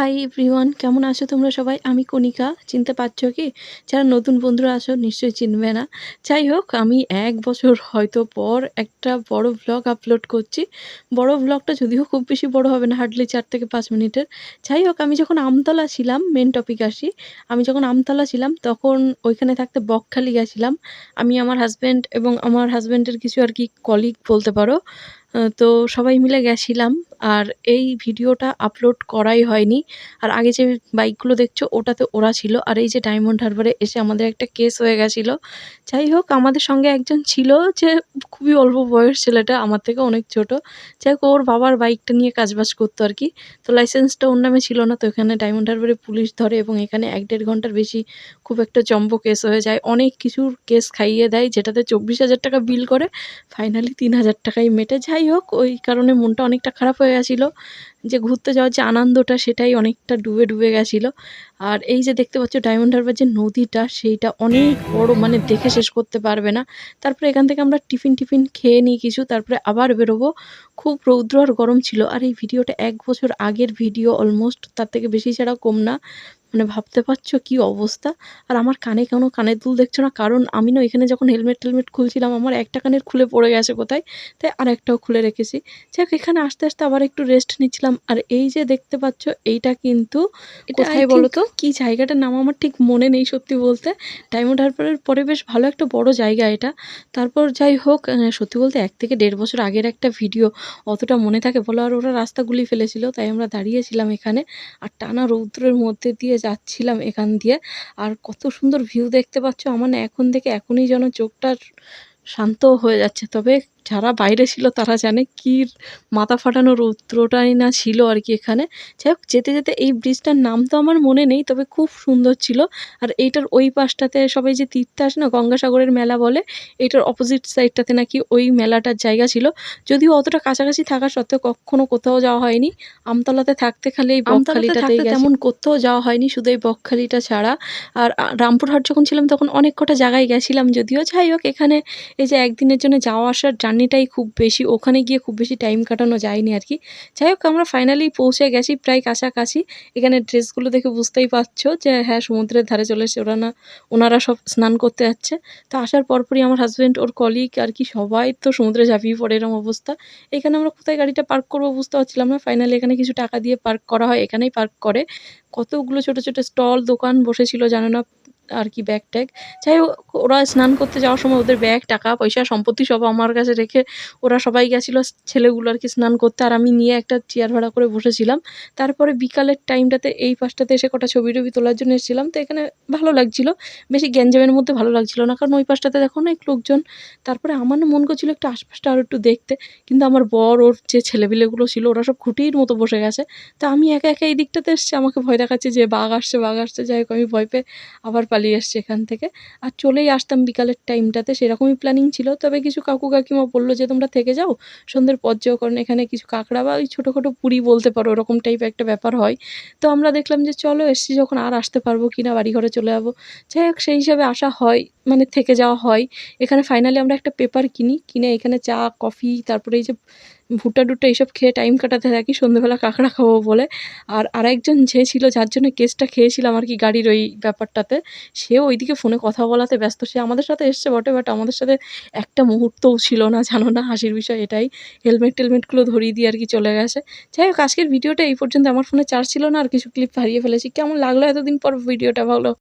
Hi everyone, কেমন আছো তোমরা সবাই? আমি কণিকা। চিনতে পারছ কি? যারা নতুন বন্ধুরা আসো নিশ্চয়ই চিনবে না। যাই হোক, আমি এক বছর হয়তো পর একটা বড় ব্লগ আপলোড করছি। বড় ব্লগটা যদিও খুব বেশি বড় হবে না হার্ডলি চার থেকে পাঁচ মিনিটের। যাই হোক, আমি যখন আমতলা ছিলাম মেন টপিক আসি, আমি যখন আমতলা ছিলাম, তখন ওইখানে থাকতে বকখালি গেছিলাম। আমি আমার হাজব্যান্ড এবং আমার হাজব্যান্ডের কিছু আর কি কলিগ বলতে পারো। তো সবাই মিলে গেছিলাম আর এই ভিডিওটা আপলোড করাই হয়নি। আর আগে যে বাইকগুলো দেখছ, ওটাতে ওরা ছিল। আর এই যে ডায়মন্ড হারবারে এসে আমাদের একটা কেস হয়ে গেছিল। যাই হোক, আমাদের সঙ্গে একজন ছিল যে খুবই অল্প বয়স ছেলেটা, আমার থেকে অনেক ছোট। যাই হোক, ওর বাবার বাইকটা নিয়ে কাজবাজ করতো আর কি। তো লাইসেন্সটা ওর নামে ছিল না, তো এখানে ডায়মন্ড হারবারে পুলিশ ধরে এবং এখানে এক দেড় ঘণ্টার বেশি খুব একটা জম্বো কেস হয়ে যায়। অনেক কিছুর কেস খাইয়ে দেয়, যেটাতে চব্বিশ হাজার টাকা বিল করে ফাইনালি তিন হাজার টাকায় মেটে। যাই হোক ওই কারণে মনটা অনেকটা খারাপ হয়ে গেছিল। যে ঘুরতে যাওয়ার যে আনন্দটা সেটাই অনেকটা ডুবে ডুবে গেছিল। আর এই যে দেখতে পাচ্ছ ডায়মন্ড হারবার যে নদীটা, সেইটা অনেক বড় মানে দেখে শেষ করতে পারবে না। তারপরে এখান থেকে আমরা টিফিন টিফিন খেয়ে নিই কিছু, তারপরে আবার বেরোবো। খুব রৌদ্র আর গরম ছিল, আর এই ভিডিওটা এক বছর আগের ভিডিও অলমোস্ট তার থেকে বেশি ছাড়া কম না। মানে ভাবতে পারছ কি অবস্থা? আর আমার কানে কেন কানের দুল দেখছ না? কারণ আমি না এখানে যখন হেলমেট টেলমেট খুলছিলাম, আমার একটা কানের খুলে পড়ে গেছে কোথায়? তাই আর একটাও খুলে রেখেছি। যাক, এখানে আস্তে আস্তে আবার একটু রেস্ট নিচ্ছিলাম। আর এই যে দেখতে পাচ্ছ এইটা কিন্তু কোথায় বলো তো কি জায়গাটার নাম আমার ঠিক মনে নেই সত্যি বলতে। ডায়মন্ড হারবারের পরে বেশ ভালো একটা বড় জায়গা এটা। তারপর যাই হোক সত্যি বলতে এক থেকে দেড় বছর আগের একটা ভিডিও অতটা মনে থাকে বলো আর ওরা রাস্তাগুলি ফেলেছিল তাই আমরা দাঁড়িয়েছিলাম এখানে আর টানা রৌদ্রের মধ্যে দিয়ে যাচ্ছিলাম এখান দিয়ে। আর কত সুন্দর ভিউ দেখতে পাচ্ছ আমার না এখন থেকে এখনই যেন চোখটা শান্ত হয়ে যাচ্ছে। তবে যারা বাইরে ছিল তারা জানে কি মাথা ফাটানো রৌদ্রটাই না ছিল আর কি এখানে। যাই হোক যেতে যেতে এই ব্রিজটার নাম তো আমার মনে নেই তবে খুব সুন্দর ছিল। আর এইটার ওই পাশটাতে সবাই যে তীর্থে আসে না গঙ্গাসাগরের মেলা বলে এইটার অপোজিট সাইডটাতে নাকি ওই মেলাটার জায়গা ছিল। যদিও অতটা কাছাকাছি থাকা সত্ত্বেও কখনো কোথাও যাওয়া হয়নি। আমতলাতে থাকতে খালি এই বকখালিটাতে তেমন কোথাও যাওয়া হয়নি শুধু এই বকখালিটা ছাড়া। আর রামপুরহাট যখন ছিলাম তখন অনেক কটা জায়গায় গেছিলাম যদিও। যাই হোক এখানে এই যে একদিনের জন্য যাওয়া আসার জার্নিটাই খুব বেশি, ওখানে গিয়ে খুব বেশি টাইম কাটানো যায়নি আর কি যাই হোক, আমরা ফাইনালি পৌঁছে গেছি প্রায় কাছাকাছি। এখানে ড্রেসগুলো দেখে বুঝতেই পারছ যে হ্যাঁ সমুদ্রের ধারে চলে এসেছে। ওরা না, ওনারা সব স্নান করতে যাচ্ছে। তো আসার পরপরই আমার হাজব্যান্ড ওর কলিগ আর কি সবাই তো সমুদ্রে ঝাঁপিয়ে পড়ে এরকম অবস্থা। এখানে আমরা কোথায় গাড়িটা পার্ক করব বুঝতে পারছিলাম না। ফাইনালি এখানে কিছু টাকা দিয়ে পার্ক করা হয়, এখানেই পার্ক করে। কতগুলো ছোট ছোট স্টল দোকান বসেছিল, জানো না আর কি ব্যাগ ট্যাগ যাই হোক, ওরা স্নান করতে যাওয়ার সময় ওদের ব্যাগ টাকা, পয়সা, সম্পত্তি সব আমার কাছে রেখে ওরা সবাই গেছিল ছেলেগুলো আর কি স্নান করতে। আর আমি নিয়ে একটা চেয়ার ভাড়া করে বসেছিলাম। তারপরে বিকালের টাইমটাতে এই পাশটাতে এসে কটা ছবি টবি তোলার জন্য এসেছিলাম। তো এখানে ভালো লাগছিল। বেশি গ্যাঞ্জামের মধ্যে ভালো লাগছিল না। কারণ ওই পাশটাতে দেখো অনেক লোকজন। তারপরে আমার মন করছিল একটু আশপাশটা আরও একটু দেখতে। কিন্তু আমার বর, ওর যে ছেলেপিলেগুলো ছিল, ওরা সব খুঁটির মতো বসে গেছে। তো আমি একা একা এই দিকটাতে এসছি। আমাকে ভয় দেখাচ্ছে যে বাঘ আসছে বাঘ আসছে। যাই হোক, আমি ভয় পেয়ে আবার পালিয়ে এসছে এখান থেকে। আর চলেই আসতাম বিকালের টাইমটাতে সেরকমই প্ল্যানিং ছিল। তবে কিছু কাকু কাকিমা বলল যে, তোমরা থেকে যাও। সন্ধ্যের পর যেও। কারণ এখানে কিছু কাঁকড়া বা ওই ছোটোখাটো পুরি বলতে পারো, ওরকম টাইপের একটা ব্যাপার হয়। তো আমরা দেখলাম যে, চলো এসছি। যখন আর আসতে পারব কি না বাড়ি ঘরে চলে যাব। যাই হোক, সেই হিসাবে আসা হয়। মানে থেকে যাওয়া হয়। এখানে ফাইনালি আমরা একটা পেপার কিনি, কিনে এখানে চা কফি তারপরে এই যে ভুট্টা টুট্টা এইসব খেয়ে টাইম কাটাতে থাকি সন্ধ্যেবেলা কাঁকড়া খাব বলে। আর আরেকজন যে ছিল, যার জন্য কেসটা খেয়েছিলাম আর কি গাড়ির ওই ব্যাপারটাতে সে ওইদিকে ফোনে কথা বলাতে ব্যস্ত। সে আমাদের সাথে এসছে বটে বাট আমাদের সাথে একটা মুহূর্তও ছিল না, জানো না, হাসির বিষয় এটাই। হেলমেট টেলমেটগুলো ধরিয়ে দিয়ে আর কি চলে গেছে। যাই হোক, আজকের ভিডিওটা এই পর্যন্ত। আমার ফোনে চার্জ ছিল না, আর কিছু ক্লিপ হারিয়ে ফেলেছি। কেমন লাগল এতদিন পর ভিডিওটা ভালো